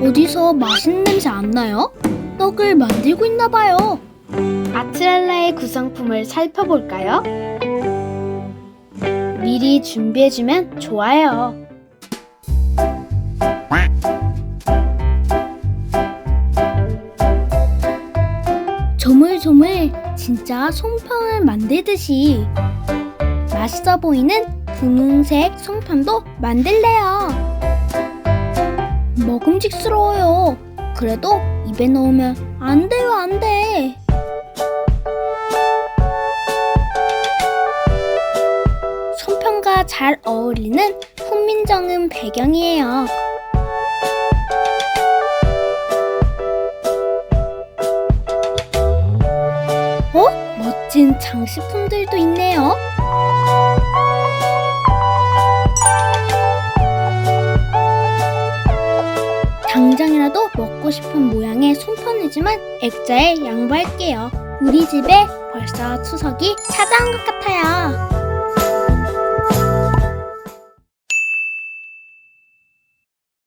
어디서 맛있는 냄새 안 나요? 떡을 만들고 있나 봐요. 아트랄라의 구성품을 살펴볼까요? 미리 준비해주면 좋아요. 조물조물 진짜 송편을 만들듯이 맛있어 보이는 분홍색 송편도 만들래요. 먹음직스러워요. 그래도 입에 넣으면 안 돼요, 안 돼. 송편과 잘 어울리는 훈민정음 배경이에요. 어? 멋진 장식품들도 있네요. 당장이라도 먹고 싶은 모양의 송편이지만 액자에 양보할게요. 우리 집에 벌써 추석이 찾아온 것 같아요.